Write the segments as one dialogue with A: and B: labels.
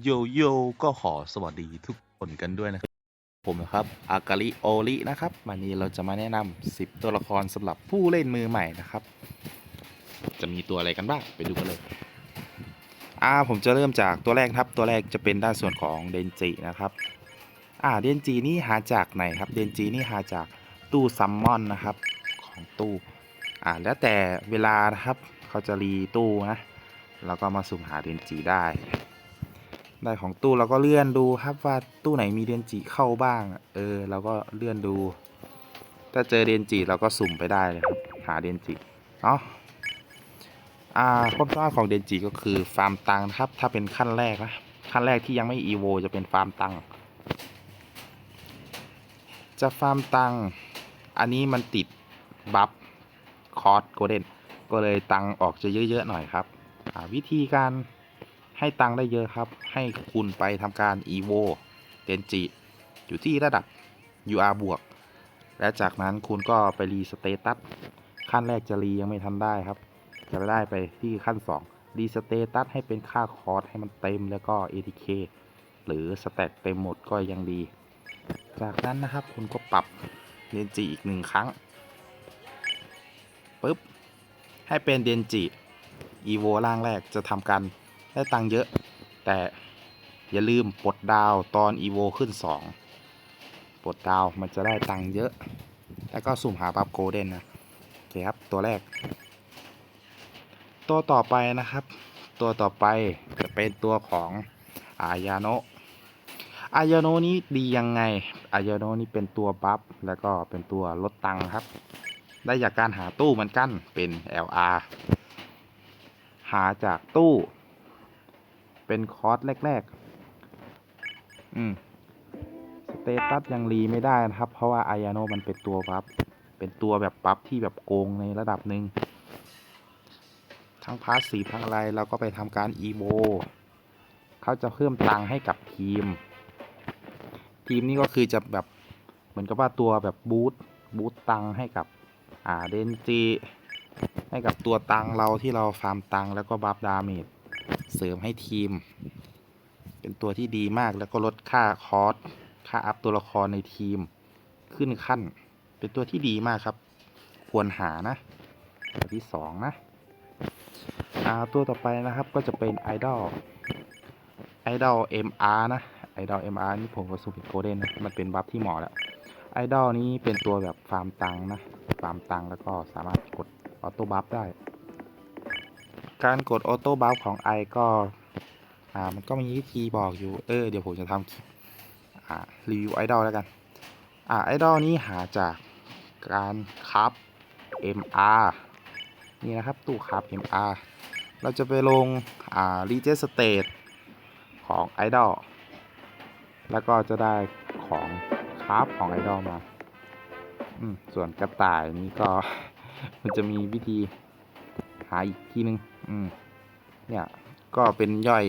A: โยโย่ก็ขอสวัสดีทุกคนกันด้วยนะครับ ผมนะครับ อากาลิโอรินะครับวันนี้เราจะมาแนะนำ10 ตัวละครสำหรับผู้เล่นมือใหม่นะครับ จะมีตัวอะไรกันบ้างไปดูกันเลยอ่าผมจะเริ่มจากตัวแรกครับ ตัวแรกจะเป็นด้านส่วนของเดนจินะครับอ่าเดนจินี่หาจากไหนครับเดนจินี่หาจากตู้ซัมมอนนะครับของตู้อ่าแล้วแต่เวลานะครับเขาจะรีตู้นะเราก็มาสุ่มหาเดนจิได้ ได้ของตู้เราก็เลื่อนดูครับว่าตู้ไหนมีเดนจิเข้าบ้าง เออเราก็เลื่อนดู ถ้าเจอเดนจิเราก็สุ่มไปได้เลยครับหาเดนจิเนาะอ่าความสามารถของเดนจิก็คือฟาร์มตังค์นะครับ ถ้าเป็นขั้นแรกนะขั้นแรกที่ยังไม่อีโวจะเป็นฟาร์มตังจะฟาร์มตังอันนี้มันติดบัฟคอร์สโกลเด้นก็เลยตังออกจะเยอะๆหน่อยครับวิธีการ ให้ตังได้เยอะครับ ให้คุณไปทำการ EVO เดนจิ อยู่ที่ระดับ UR บวก และจากนั้นคุณก็ไปรีสเตตัสขั้นแรกจะรียังไม่ทันได้ครับ จะได้ไปที่ขั้น2รีสเตตัสให้เป็นค่าคอร์สให้มันเต็มแล้วก็ ATK หรือสแต็กเต็มหมดก็ยังดี จากนั้นนะครับคุณก็ปรับเดนจิอีกหนึ่งครั้งปุ๊บ ให้เป็นเดนจิอีโวร่างแรกจะทำกัน ได้ตังค์เยอะ แต่อย่าลืมปลดดาวตอนอีโวขึ้น 2 ปลดดาวมันจะได้ตังค์เยอะ แล้วก็สุ่มหาบัฟโกลเด้นนะโอเคครับ ตัวแรก ตัวต่อไปนะครับ ตัวต่อไปจะเป็นตัวของอายาโนะอายาโนะนี้ดียังไงอายาโนะนี้เป็นตัวบัฟแล้วก็เป็นตัวลดตังค์ครับ ได้จากการหาตู้มือนกั้นเป็น LR หาจากตู้ เป็นคอร์สแรก ๆ อืม สเตตัสยังรีไม่ได้นะครับ เพราะว่าอายาโนมันเป็นตัวบัฟเป็นตัวแบบบัฟที่แบบโกงในระดับหนึ่ง ทั้งพาสซีทั้งอะไรเราก็ไปทำการอีโวเขาจะเพิ่มตังค์ให้กับทีม ทีมนี้ก็คือจะแบบเหมือนกับว่าตัวแบบบูตบูตตังค์ให้กับ อ่าเดนจีให้กับตัวตังเราที่เราฟาร์มตังแล้วก็บัฟดาเมจ เสริมให้ทีม เป็นตัวที่ดีมากแล้วก็ลดค่าคอสค่าอัพตัวละครในทีมขึ้นขั้น เป็นตัวที่ดีมากครับ ควรหานะ ตัวที่สองนะอ่าตัวต่อไปนะครับก็จะเป็นไอดอลไอดอล MR นะไอดอล MR นี่ผมก็สูบิโกลเด้นนะมันเป็นบัฟที่เหมาะแล้วไอดอลนี้เป็นตัวแบบฟาร์มตังค์นะ ฟาร์มตังค์แล้วก็สามารถกดออโต้บัฟได้ การกดออโต้บัฟของไอก็อ่ามันก็มีวิธีบอกอยู่เออเดี๋ยวผมจะทำคลิปอ่ารีวิวไอดอลแล้วกันอ่าไอดอลนี้หาจากการคับ MR นี่นะครับตู้คับ MR เราจะไปลงอ่ารีเจสเตตของไอดอลแล้วก็จะได้ของคราฟของไอดอลมาอืมส่วนกระต่ายนี่ก็มันจะมีวิธี หาอีกทีนึงอืมเนี่ยก็เป็นย่อย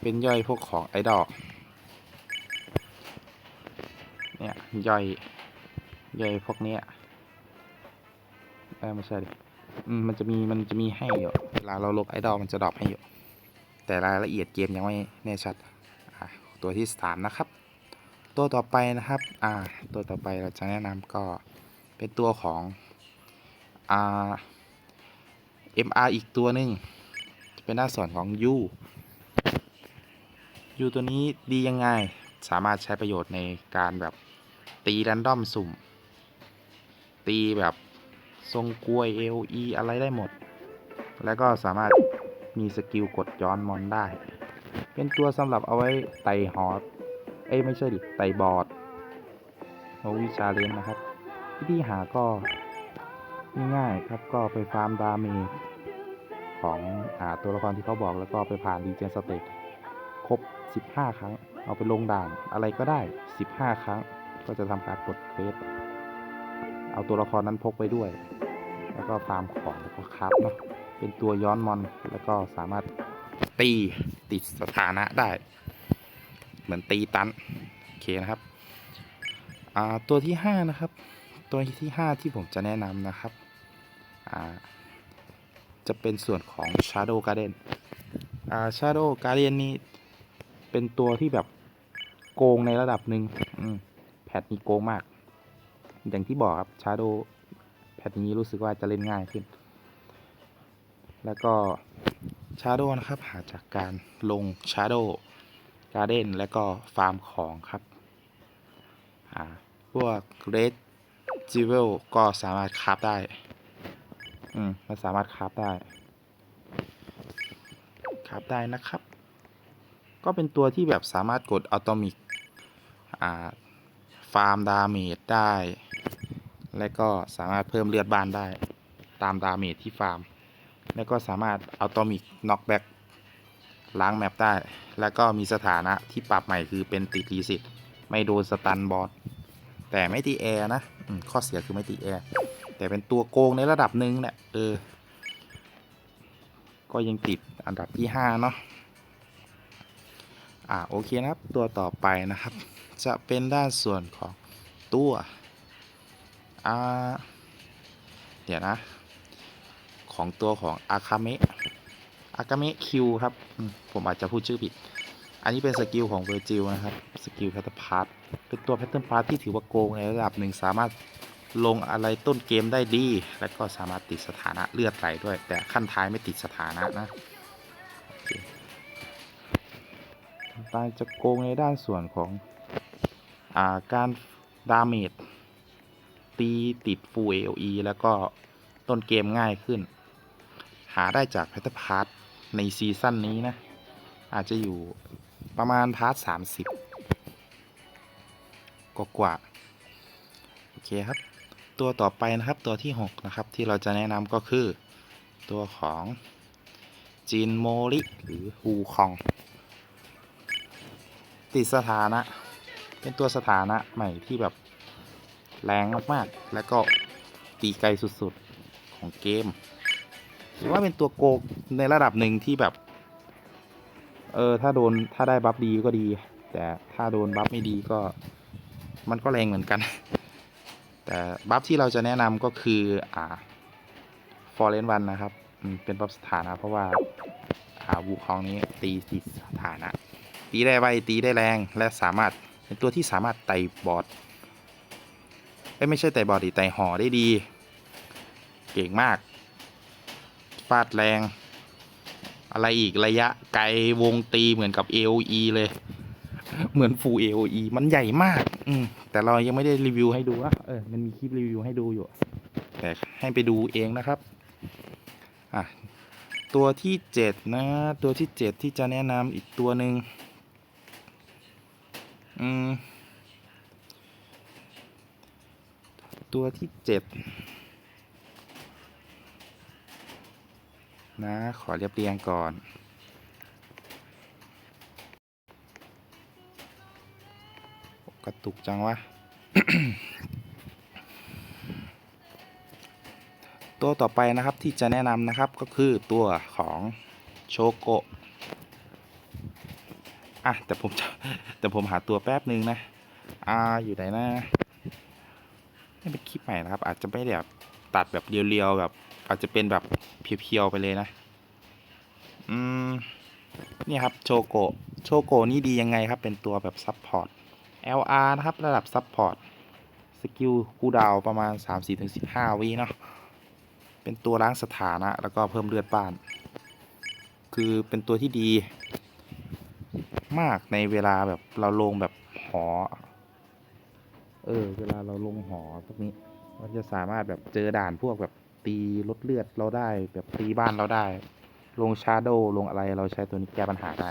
A: เป็นย่อยพวกของไอดอลเนี่ยย่อยย่อยพวกเนี้ยเออไม่ใช่ดิอืมมันจะมีมันจะมีให้อยู่เวลาเราลบไอดอลมันจะดรอปให้อยู่ แต่รายละเอียดเกมยังไม่แน่ชัดตัวที่สามนะครับ ตัวต่อไปนะครับ อ่า ตัวต่อไปเราจะแนะนำก็เป็นตัวของ อ่า MR อีกตัวหนึ่งจะเป็นหน้าส่วนของ U U ตัวนี้ดียังไง สามารถใช้ประโยชน์ในการแบบตีแรนดอมสุ่ม ตีแบบทรงกลวย LE อะไรได้หมด แล้วก็สามารถมีสกิลกดย้อนมอนได้ เป็นตัวสำหรับเอาไว้ไต่หอดเอ้ไม่ใช่ดิไต่บอร์ดโนวิชาเลนนะครับ วิธีหาก็ ง่ายๆครับก็ไปฟาร์มดาเมจของอตัวละครที่เขาบอกแล้วก็ไปผ่านรีเจนสเตตครบ 15 ครั้ง เอาไปลงด่านอะไรก็ได้ 15 ครั้ง ก็จะทำการกดเคสเอาตัวละครนั้นพกไปด้วย แล้วก็ฟาร์มของแล้วก็ครับเนาะเป็นตัวย้อนมอนแล้วก็สามารถตีติดสถานะได้ เหมือนตีตันโอเคนะครับตัวที่ 5 นะครับ ตัวที่ 5 ที่ผมจะแนะนำนะครับ จะเป็นส่วนของ Shadow Garden อ่าชาโดการเดียนนี่เป็นตัวที่แบบโกงในระดับหนึ่งแพทนี้โกงมาก อย่างที่บอกครับชาโดแพทนี้รู้สึกว่าจะเล่นง่ายขึ้น แล้วก็ชาโดนะครับ หาจากการลงชาโดการ์เด้นแล้วก็ฟาร์มของครับ อ่า พวกเจิเวลก็สามารถคราฟได้ อืม มันสามารถคราฟได้ คราฟได้นะครับ ก็เป็นตัวที่แบบสามารถกดอัตโนมิก อ่า ฟาร์มดาเมจได้ และก็สามารถเพิ่มเลือดบ้านได้ ตามดาเมจที่ฟาร์ม แล้วก็สามารถอัตโนมิกน็อกแบ็กล้างแมปได้ แล้วก็มีสถานะที่ปรับใหม่คือเป็นติดรีสิตไม่โดนสตันบอสแต่ไม่ตีแอร์นะข้อเสียคือไม่ตีแอร์แต่เป็นตัวโกงในระดับหนึ่งแหละเออ ก็ยังติดอันดับที่5เนาะอ่าโอเคนะครับ ตัวต่อไปนะครับ จะเป็นด้านส่วนของตัวอ่าเดี๋ยวนะ ของตัวของอาคาเมะอาคาเมะคิวครับ ผมอาจจะพูดชื่อผิด อันนี้เป็นสกิลของเวอร์จิลนะครับ สกิลแพทเทิร์นพาร์ทเป็นตัวแพทเทิร์นพาร์ทที่ถือว่าโกงในระดับหนึ่งสามารถลงอะไรต้นเกมได้ดี และก็สามารถติดสถานะเลือดไหลด้วย แต่ขั้นท้ายไม่ติดสถานะนะต่อไปจะโกงในด้านส่วนของอาการดาเมจตีติดฟูเอลีแล้วก็ต้นเกมง่ายขึ้น หาได้จากแพทเทิร์นพาร์ทในซีซั่นนี้นะ อาจจะอยู่ประมาณพาร์ทสามสิบ กว่ากว่าโอเคครับ ตัวต่อไปนะครับตัวที่ 6 นะครับ ที่เราจะแนะนำก็คือ ตัวของจินโมริหรือฮูคอง ติดสถานะ เป็นตัวสถานะใหม่ที่แบบแรงมากๆ แล้วก็ตีไกลสุดๆ ของเกมถือว่าเป็นตัวโกงในระดับหนึ่งที่แบบ เออ ถ้าโดนถ้าได้บัฟดีก็ดี แต่ถ้าโดนบัฟไม่ดีก็ มันก็แรงเหมือนกัน แต่บัฟที่เราจะแนะนำก็คืออ่าฟอร์เรนวันนะครับเป็นบัฟสถานะ เพราะว่าอ่าวูคองนี้ตีติสถานะ ตีได้ไวตีได้แรงและสามารถเป็นตัวที่สามารถไต่บอดไม่ใช่ไต่บอดดิไต่หอได้ดี เก่งมากฟาดแรง อะไรอีกระยะไกลวงตีเหมือนกับ AOE เลย เหมือนฟู AOE มันใหญ่มาก อืมแต่เรายังไม่ได้รีวิวให้ดูนะเออมันมีคลิปรีวิวให้ดูอยู่ แต่ให้ไปดูเองนะครับ อะ ตัวที่เจ็ดนะ ตัวที่เจ็ดที่จะแนะนำอีกตัวหนึ่งอืมตัวที่เจ็ดนะ ขอเรียบเรียงก่อน ระตุกจังวะ ตัวต่อไปนะครับที่จะแนะนำนะครับก็คือตัวของโชโกะอะแต่ผมจะแต่ผมหาตัวแป๊บนึงนะ อ่าอยู่ไหนนะนี่เป็นคลิปใหม่นะครับ อาจจะไม่แบบตัดแบบเรียวๆแบบ อาจจะเป็นแบบเพียวๆไปเลยนะ อืมนี่ครับโชโกโชโกนี่ดียังไงครับ เป็นตัวแบบซับพอร์ต LR นะครับ ระดับซับพอร์ตสกิลคูดาวประมาณ 3-4-15 วิเนาะเป็นตัวล้างสถานะ แล้วก็เพิ่มเลือดบ้าน คือเป็นตัวที่ดี มากในเวลาแบบเราลงแบบหอ เออ เวลาเราลงหอพวกนี้มันจะสามารถแบบเจอด่านพวกแบบตีลดเลือดเราได้ แบบตีบ้านเราได้ ลงชาร์โดลงอะไรเราใช้ตัวนี้แก้ปัญหาได้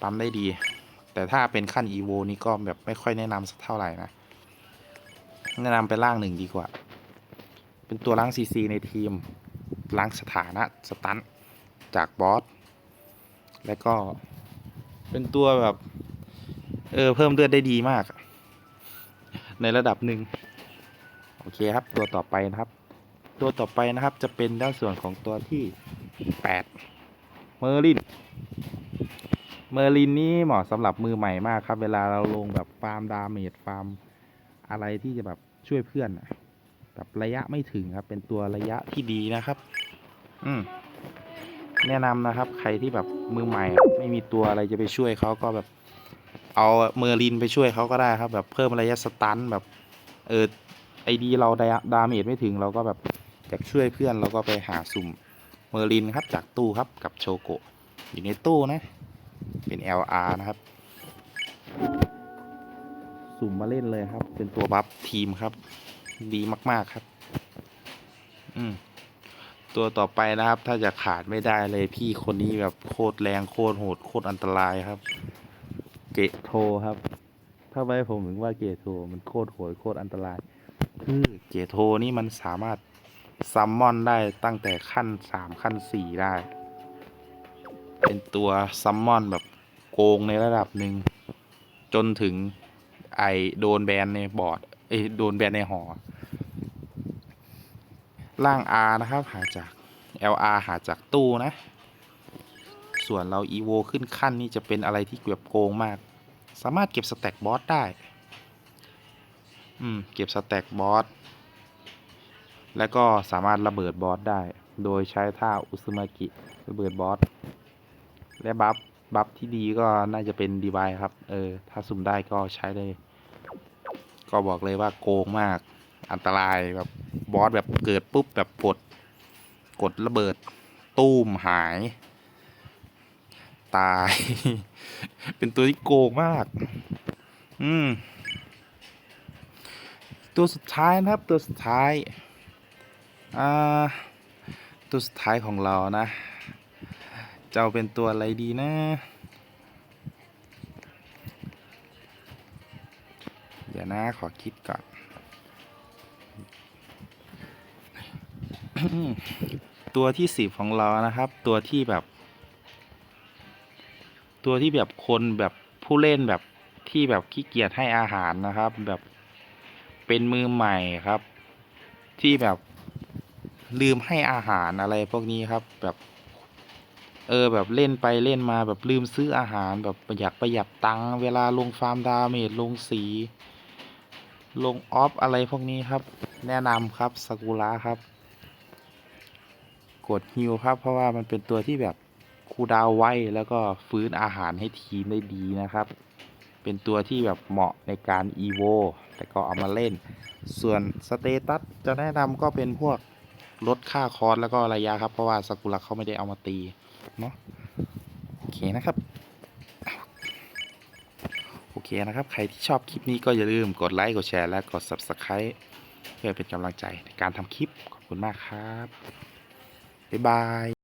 A: ปั๊มได้ดี แต่ถ้าเป็นขั้นอีโวนี่ก็แบบไม่ค่อยแนะนำสักเท่าไหร่นะ แนะนำไปล่างหนึ่งดีกว่า เป็นตัวล้างซีซีในทีมล้างสถานะสตันจากบอส แล้วก็เป็นตัวแบบ เออ เพิ่มเลือดได้ดีมาก ในระดับหนึ่งโอเคครับ ตัวต่อไปนะครับ ตัวต่อไปนะครับจะเป็นด้านส่วนของตัวที่แปดเมอร์ลิน เมอร์ลินนี่เหมาะสำหรับมือใหม่มากครับ เวลาเราลงแบบฟาร์มดาเมจฟาร์มอะไรที่จะแบบช่วยเพื่อนแบบระยะไม่ถึงครับ เป็นตัวระยะที่ดีนะครับ อืมแนะนำนะครับ ใครที่แบบมือใหม่ ไม่มีตัวอะไรจะไปช่วยเขาก็แบบ เอาเมอร์ลินไปช่วยเขาก็ได้ครับ แบบเพิ่มระยะสตันแบบ เออไอดีเราดาดาเมจไม่ถึงเราก็แบบอยากช่วยเพื่อนเราก็ไปหาสุ่มเมอร์ลินครับจากตู้ครับกับโชโกะอยู่ในตู้นะ เป็น LR นะครับ สุ่มมาเล่นเลยครับ เป็นตัวบัฟทีมครับ ดีมากๆครับ อืมตัวต่อไปนะครับ ถ้าจะขาดไม่ได้เลยพี่คนนี้แบบโคตรแรงโคตรโหดโคตรอันตรายครับ เกะโทครับ ถ้าไม่ผมถึงว่าเกะโทมันโคตรโหดโคตรอันตราย คือเกะโทนี่มันสามารถซัมมอนได้ตั้งแต่ขั้นสามขั้นสี่ได้ เป็นตัวซัมมอนแบบ โกงในระดับหนึ่ง จนถึงไอโดนแบนในบอร์ดเอโดนแบนในหอล่าง R นะครับ หาจาก LR หาจากตู้นะ ส่วนเรา EVO ขึ้นขั้นนี่จะเป็นอะไรที่เกือบโกงมาก สามารถเก็บสแต็กบอสได้ อืม เก็บสแต็กบอสแล้วก็สามารถระเบิดบอสได้ โดยใช้ท่าอุซึมากิ ระเบิดบอส และบัฟ บัฟที่ดีก็น่าจะเป็นดีไวครับ เออ ถ้าสุ่มได้ก็ใช้ได้ก็บอกเลยว่าโกงมาก อันตรายแบบบอสแบบเกิดปุ๊บแบบกด กดระเบิด ตู้มหาย ตาย เป็นตัวที่โกงมาก อืม ตัวสุดท้ายนะครับ ตัวสุดท้าย อ่า ตัวสุดท้ายของเรานะ จะเอาเป็นตัวอะไรดีนะ เดี๋ยวนะขอคิดก่อน ตัวที่สิบของเรานะครับ ตัวที่แบบ ตัวที่แบบคนแบบผู้เล่นแบบที่แบบขี้เกียจให้อาหารนะครับ แบบเป็นมือใหม่ครับ ที่แบบลืมให้อาหารอะไรพวกนี้ครับแบบ เออแบบเล่นไปเล่นมาแบบลืมซื้ออาหารแบบประหยัดประหยัดตังค์เวลาลงฟาร์มดาเมจลงสี ลงออฟอะไรพวกนี้ครับ แนะนำครับสกุระครับ กดฮิวครับ เพราะว่ามันเป็นตัวที่แบบคูดาวไวแล้วก็ฟื้นอาหารให้ทีมได้ดีนะครับ เป็นตัวที่แบบเหมาะในการอีโวแต่ก็เอามาเล่น ส่วนสเตตัสจะแนะนำก็เป็นพวกลดค่าคอร์สแล้วก็ระยะครับ เพราะว่าสกุระเขาไม่ได้เอามาตี เนาะโอเคนะครับโอเคนะครับ ใครที่ชอบคลิปนี้ก็อย่าลืมกดไลค์กดแชร์และกด Subscribe เพื่อเป็นกำลังใจในการทำคลิปขอบคุณมากครับบ๊ายบาย